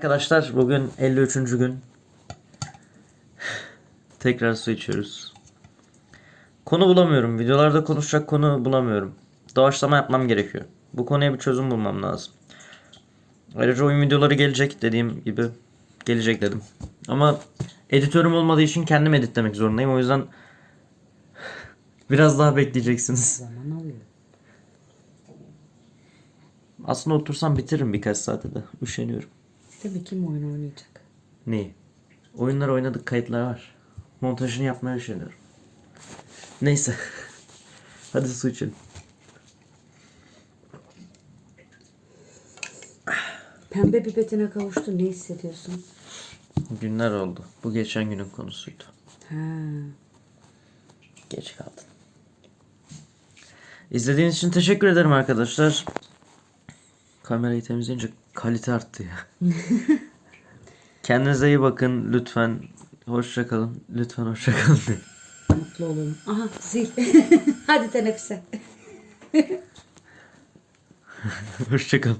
Arkadaşlar bugün 53. gün. Tekrar su içiyoruz. Konu bulamıyorum. Videolarda konuşacak konu bulamıyorum. Doğaçlama yapmam gerekiyor. Bu konuya bir çözüm bulmam lazım. Ayrıca oyun videoları gelecek dediğim gibi gelecek dedim. Ama editörüm olmadığı için kendim editlemek zorundayım. O yüzden biraz daha bekleyeceksiniz. Zaman alıyor. Aslında otursam bitiririm birkaç saate de. Üşeniyorum. Tabii kim oyun oynayacak? Neyi? Oyunlar oynadık kayıtlar var. Montajını yapmaya üşeniyorum. Neyse. Hadi su içelim. Pembe pipetine kavuştun ne hissediyorsun? Günler oldu. Bu geçen günün konusuydu. Ha. Geç kaldın. İzlediğiniz için teşekkür ederim arkadaşlar. Kamerayı temizleyince kalite arttı ya. Kendinize iyi bakın lütfen. Hoşça kalın. Lütfen hoşça kalın. Mutlu olun. Aha zil. Hadi teneffüse. hoşça kalın.